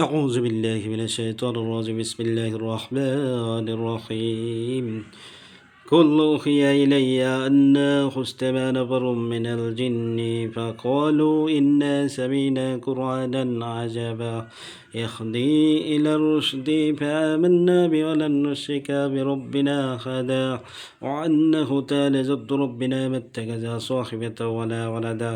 أعوذ بالله من الشيطان الرجيم. بسم الله الرحمن الرحيم. قل أوحي إلي أنه استمع نفر من الجن فقالوا إنا سمينا قرآنا عجبا. يهدي إلى الرشد فآمنا به ولن نشرك بربنا أحدا. وأنه تعالى جد ربنا ما اتخذ صاحبة ولا ولدا.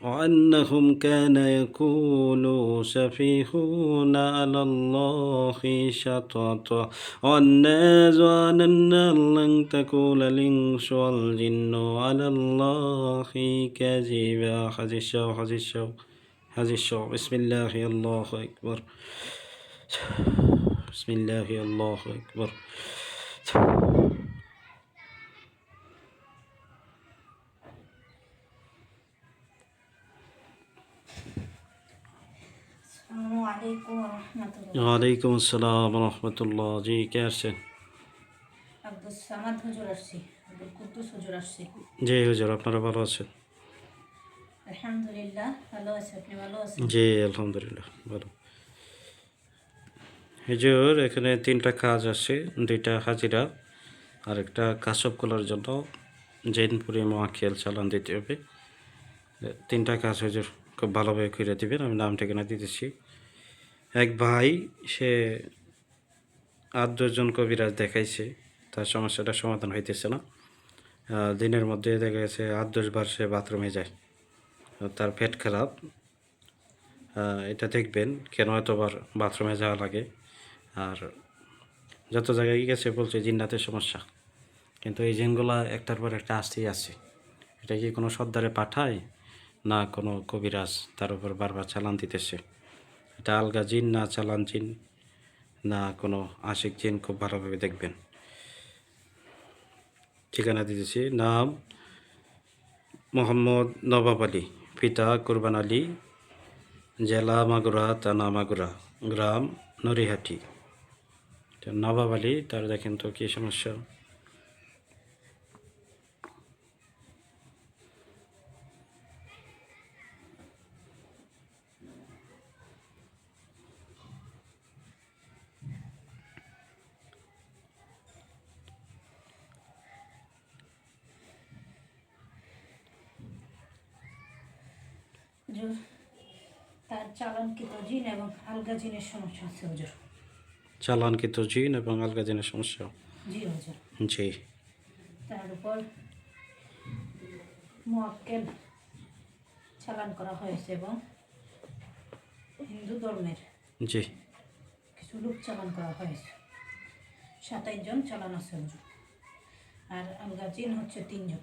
وأنهم كان يقول سفيهون على الله شططا والناس ظننا لن تقول الإنس والجن على الله كذبا. حزي الشو حزي الشو حزي الشو بسم الله الله أكبر. بسم الله الله أكبر. ওয়ালাইকুম আসসালাম রহমতুল্লাহ। জি কে আসছেন? আব্দুল সামাদ হুজুর আসছি আব্দুল কুদ্দুস হুজুর আসছি। জি হুজুর আপনারা ভালো আছেন? আলহামদুলিল্লাহ ভালো আছে আপনি ভালো আছেন? জি আলহামদুলিল্লাহ ভালো। হুজুর এখানে তিনটা কাজ আছে দুইটা হাজিরা আর একটা কাসব করার জন্য জৈনপুরে মহাখিয়াল চালান দিতে হবে। তিনটা কাজ হুজুর খুব ভালোভাবে করে দিবেন আমি নাম ঠিকানা দিতেছি। এক ভাই, সে আট দশজন কবিরাজ দেখাইছে। তার সমস্যাটা সমাধান হইতেছে না। দিনের মধ্যে দেখা গেছে আট দশবার সে বাথরুমে যায়। তার পেট খারাপ। এটা দেখবেন কেন এতবার বাথরুমে যাওয়া লাগে। আর যত জায়গায় গেছে বলছে জিন্নাতের সমস্যা। কিন্তু এই জিনগুলা একটার পর একটা আসতেই আছে। এটা কি কোনো সর্দারে পাঠায়? না কোনো কবিরাজ তার উপর বারবার চালান দিতেছে। এটা আলগা জিন, না চালান জিন, না কোনো আশিক জিন, খুব ভালোভাবে দেখবেন। ঠিকানা দিতেছি, নাম মোহাম্মদ নবাব আলী, পিতা কুরবান আলী, জেলা মাগুরা, থানা মাগুরা, গ্রাম নরিহাটি। নবাব আলী, তার দেখেন তো কী সমস্যা। হুজুর। তার চালানকৃত জিন এবং আলগা জিনের সমস্যা আছে হুজুর। চালানকৃত জিন এবং আলগা জিনের সমস্যা? জি হুজুর। জি। তার উপর মোয়াক্কেল চালান করা হয়েছে এবং হিন্দু ধর্মের জি। কিছু লোক চালান করা হয়েছে। সাতাইশ জন চালান আছে হুজুর। আর আলগা জিন হচ্ছে তিনজন।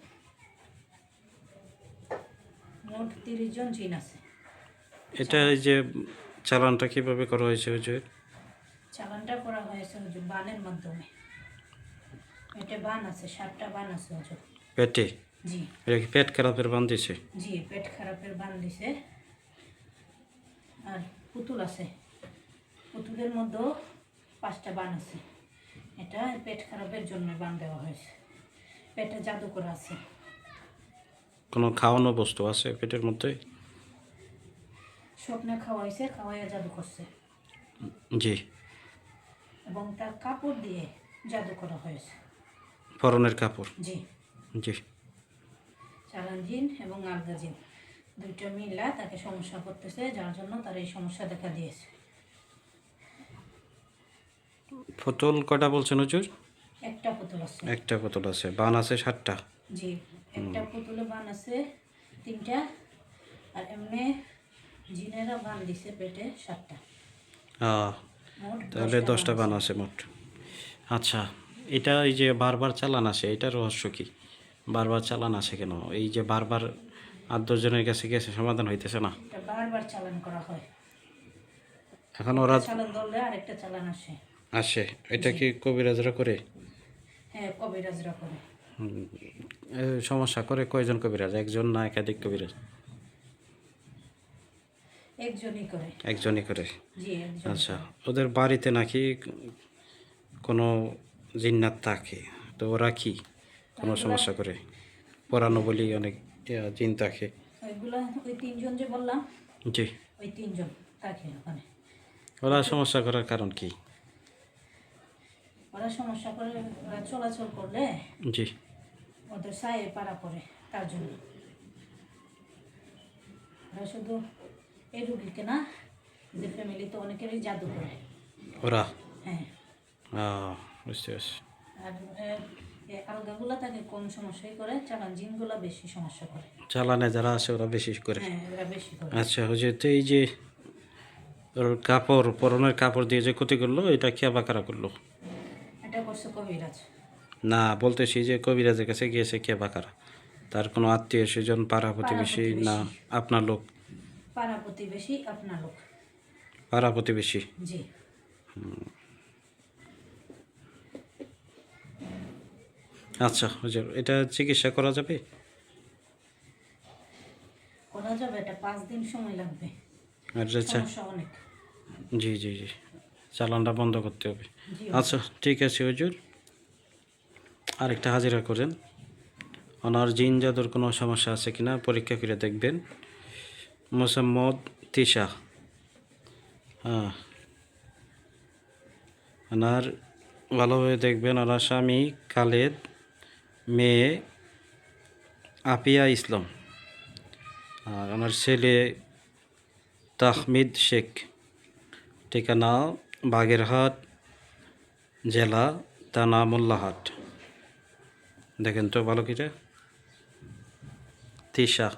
মোট তিরিশ জন জিন আছে। এটা এই যে চালানটা কীভাবে করা হয়েছে হুজুর চালানটা করা হয়েছে হুজুর বানের মাধ্যমে। এটা বান আছে সাতটা বান আছে হুজুর পেটে? জি। এটা কি পেট খারাপের বান দিছে? জি পেট খারাপের বান দিছে। আর পুতুল আছে। পুতুলের মধ্যেও পাঁচটা বান আছে। এটা পেট খারাপের জন্য বান দেওয়া হয়েছে। পেটে জাদু করা আছে। কোনো খাওয়ানো বস্তু আছে পেটের মধ্যে? স্বপ্নে খাওয়াইছে খাওয়াইয়া জাদু করছে। জি। এবং তার কাপড় দিয়ে জাদু করা হয়েছে। পরনের কাপড়? জি। জি। চালান জিন এবং আলগা জিন দুইটা মিলা তাকে সমস্যা করতেছে যার জন্য তার এই সমস্যা দেখা দিয়েছে। পটল কটা বলছেন হুজুর? একটা পুতুল আছে। একটা পটল আছে। বান আছে সাতটা? জি। একটা পুতুলে বান আছে তিনটা। আর এমনি জিনেরা বান দিছে পেটে সাতটা। তাহলে দশটা বান আছে। মোট। আচ্ছা এটা এই যে বারবার চালান আসে এটা রহস্য কি? বারবার চালান আসে কেন? এই যে বারবার আট দশজনের কাছে গেছে সমাধান হইতেছে না? বারবার চালান করা হয়। এখন ওরা চালান ধরলে আরেকটা চালান আসে। আসে। এটা কি কবিরাজরা করে? হ্যাঁ কবিরাজরা করে। সমস্যা করে কয়জন কবিরাজ? একজন না একাধিক কবিরাজ? একজনই করে। একজনই করে? আচ্ছা ওদের বাড়িতে নাকি কোনো জিন্নাত থাকে? তো ওরা কি? কোনো সমস্যা করে? পড়ানো বলি অনেক জিন থাকে। ওইগুলা ওই তিনজন যে বললাম জি। ওই তিনজন থাকে ওখানে। ওরা সমস্যা করার কারণ কি? ওরা সমস্যা করে ওরা চলাচল করলে জি। ওদের সায়ে পাড়া পড়ে তার জন্য। ওরা শুধু এই রুগীকে না যে ফ্যামিলিতে অনেকেরই জাদু করে। ওরা? হ্যাঁ। বুঝতে পারছি। আর আলগাগুলা তাকে কম সমস্যাই করে চালান জিনগুলা বেশি সমস্যা করে। চালানে যারা আছে ওরা বেশি করে। হ্যাঁ আচ্ছা হুজুর তো এই যে কাপড় পরনের কাপড় দিয়ে যে ক্ষতি করল এটা কে বাকারা করল? করছে কবিরাজ। না বলতেছি যে কবিরাজের কাছে গিয়েছে কে বা কারা? তার কোনো আত্মীয় স্বজন পাড়া প্রতিবেশী না আপনার লোক? পাড়া প্রতিবেশী আপনার লোক। পাড়া প্রতিবেশী? জি। আচ্ছা হুজুর এটা চিকিৎসা করা যাবে? করা যাবে এটা পাঁচ দিন সময় লাগবে। আচ্ছা জি জি জি। চালানটা বন্ধ করতে হবে। আচ্ছা ঠিক আছে হুজুর। আরেকটা হাজিরা করেন। ওনার জিন জাদুর কোনো সমস্যা আছে কিনা পরীক্ষা করে দেখবেন। মোসাম্মদ তিশা। হ্যাঁ। ওনার ভালোভাবে দেখবেন ওনার স্বামী খালেদ মেয়ে আপিয়া ইসলাম। আর ওনার ছেলে তাহমিদ শেখ। ঠিকানা বাগেরহাট জেলা থানা মোল্লাহাট দেখেন তো ভালো কিটা? তিশা।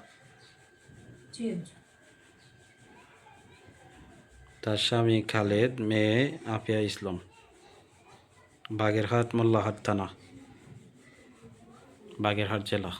তার স্বামী খালেদ মেয়ে আফিয়া ইসলাম। বাগেরহাট মোল্লাহাট থানা। বাগেরহাট জেলা।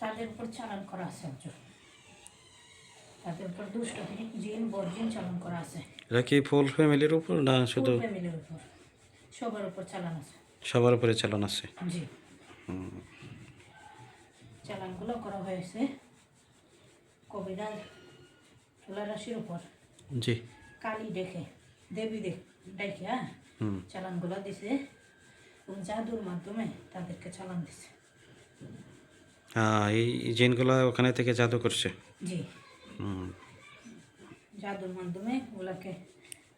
তাদের উপর চালান করা আছে হুজুর। তাদের উপর দুষ্ট জিন বর্জিন চালান করা আছে। এটা কি ফুল ফ্যামিলির উপর না শুধু ফ্যামিলির উপর। সবার উপর চালান আছে। সবার উপরে চালান আছে? জি। চালানগুলো করা হয়েছে কবিরাজ রাশির উপর। জি। কালী দেখে দেবী দেখ দেখে হ্যাঁ? চালানগুলো দিছে এবং জাদুর মাধ্যমে তাদেরকে চালান দিছে। হ্যাঁ এই জিনগুলা ওখানে থেকে জাদু করছে? জি। হুম। জাদুর মাধ্যমে ওগুলাকে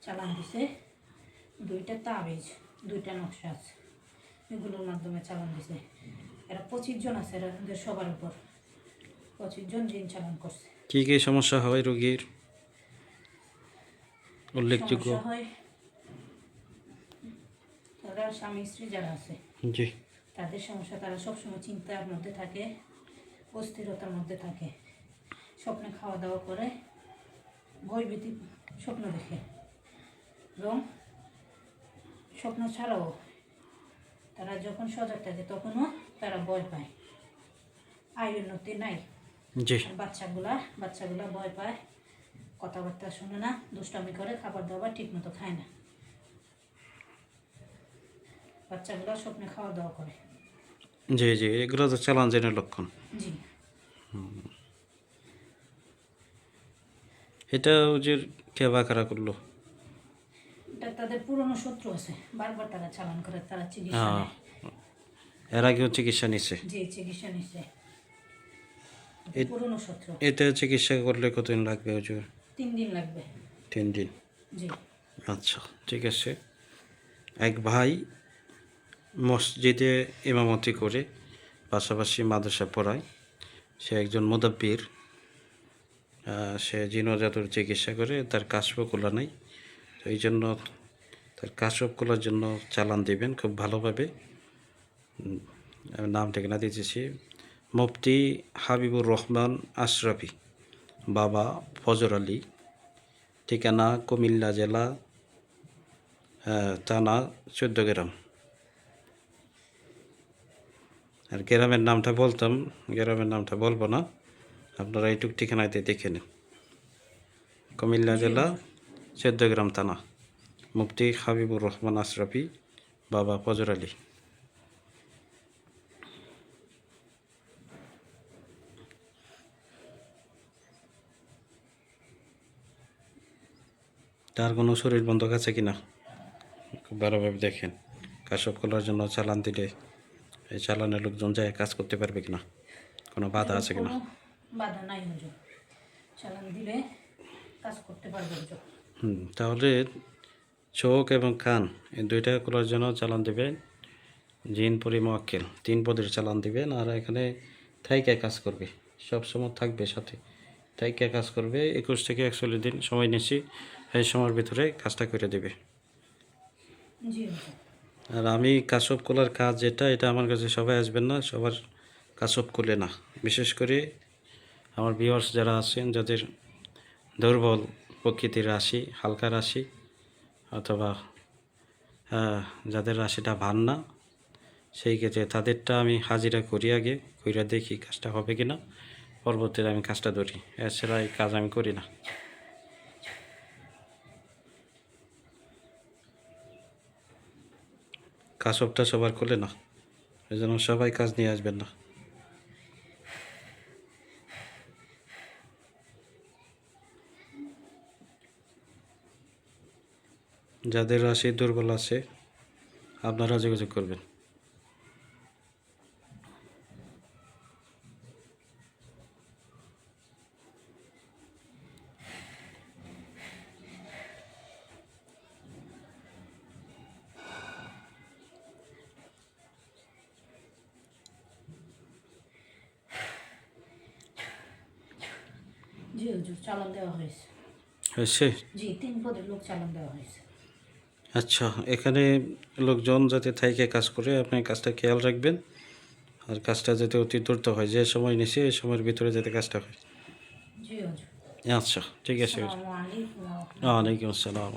চালান দিছে। দুইটা তাবিজ দুইটা নকশা আছে। এগুলোর মাধ্যমে চালান দিছে। এরা পঁচিশ জন আছে এরা সবার উপর। পঁচিশ জন জিন চালান করছে। কি কি সমস্যা হয় রোগীর? উল্লেখযোগ্য। হয় তারা স্বামী স্ত্রী যারা আছে। জি। তাদের সমস্যা তারা সবসময় চিন্তার মধ্যে থাকে অস্থিরতার মধ্যে থাকে। স্বপ্নে খাওয়া দাওয়া করে ভয়ভীতি স্বপ্ন দেখে। এবং স্বপ্ন ছাড়াও তারা যখন সজাগ থাকে তখনও তারা ভয় পায়। আয় উন্নতি নাই। বাচ্চাগুলা বাচ্চাগুলা ভয় পায় কথাবার্তা শোনে না দুষ্টামি করে খাবার দাবার ঠিক মতো খায় না। বাচ্চাগুলা স্বপ্নে খাওয়া দাওয়া করে। জি জি এগুলো তো চালান জেনের লক্ষণ। জি। এটা যে কে বা কারা করল? এটা তাদের পুরনো শত্রু আছে বারবার তারা চালান করে তারা চিকিৎসা হ্যাঁ। নেয়। এর আগেও চিকিৎসা নিছে। জি চিকিৎসা নিচ্ছে এ- পুরনো শত্রু। এতে চিকিৎসা করলে কতদিন লাগবে হুজুর তিন দিন লাগবে। তিন দিন। জি। আচ্ছা ঠিক আছে। এক ভাই মসজিদে ইমামতি করে, পাশাপাশি মাদ্রাসা পড়ায়। সে একজন মুদাব্বির। সে জিনজাতুর চিকিৎসা করে, তার কাশপ খোলা নাই। তো এই জন্য তার কাশপ খোলার জন্য চালান দিবেন খুব ভালোভাবে। নাম ঠিকানা দিতেছি। মুফতি হাবিবুর রহমান আশরাফি, বাবা ফজর আলী। ঠিকানা কুমিল্লা জেলা থানা চোদ্দ গ্রাম। আর গ্রামের নামটা বলতাম, গ্রামের নামটা বলব না। আপনারা এইটুক ঠিকানাতে দেখে নিন। কুমিল্লা জেলা, চোদ্দগ্রাম থানা, মুফতি হাবিবুর রহমান আশরাফি, বাবা ফজর আলী। তার কোনো শরীর বন্ধক আছে কিনা? খুব ভালোভাবে দেখেন। কাশব করার জন্য চালান দিলে এই চালানের লোকজন যায় কাজ করতে পারবে কিনা? কোনো বাধা আছে কিনা? বাধা নাই হুজুর। চালান দিলে কাজ করতে পারবে হুজুর। হুম তাহলে চোখ এবং কান এই দুইটা খোলার জন্য চালান দেবেন জিন পরি মোয়াক্কেল তিন পদের চালান দিবেন আর এখানে থাইকে কাজ করবে। সব সময় থাকবে সাথে। থাইকে কাজ করবে একুশ থেকে একচল্লিশ দিন সময় নিচ্ছি এই সময়ের ভিতরে কাজটা করে দেবে। জি আর আমি কাসব কোলার কাজ যেটা, এটা আমার কাছে সবাই আসবেন না, সবার কাসব কোলে না। বিশেষ করে আমার ভিউয়ার্স যারা আছেন, যাদের দুর্বল প্রকৃতির রাশি, হালকা রাশি, অথবা যাদের রাশিটা ভান না, সেই ক্ষেত্রে তাদেরটা আমি হাজিরা করি আগে, কইরা দেখি কাজটা হবে কি না পরবর্তীতে আমি কাজটা ধরি। এছাড়া এই কাজ আমি করি না। কাসবটা সবার খোলে না। এই জন্য সবাই কাজ নিয়ে আসবেন না। যাদের রাশি দুর্বল আছে, আপনারা যোগাযোগ করবেন জি হুজুর চালান দেওয়া হয়েছে। হয়েছে? জি তিন পদের লোক চালান দেওয়া হয়েছে। আচ্ছা এখানে লোকজন যাতে থাইকে কাজ করে আপনি কাজটা খেয়াল রাখবেন। আর কাজটা যাতে অতি দ্রুত হয় যে সময় নিছে এই সময়ের ভিতরে যাতে কাজটা হয়। আচ্ছা ঠিক আছে। ওয়ালাইকুম আসসালাম।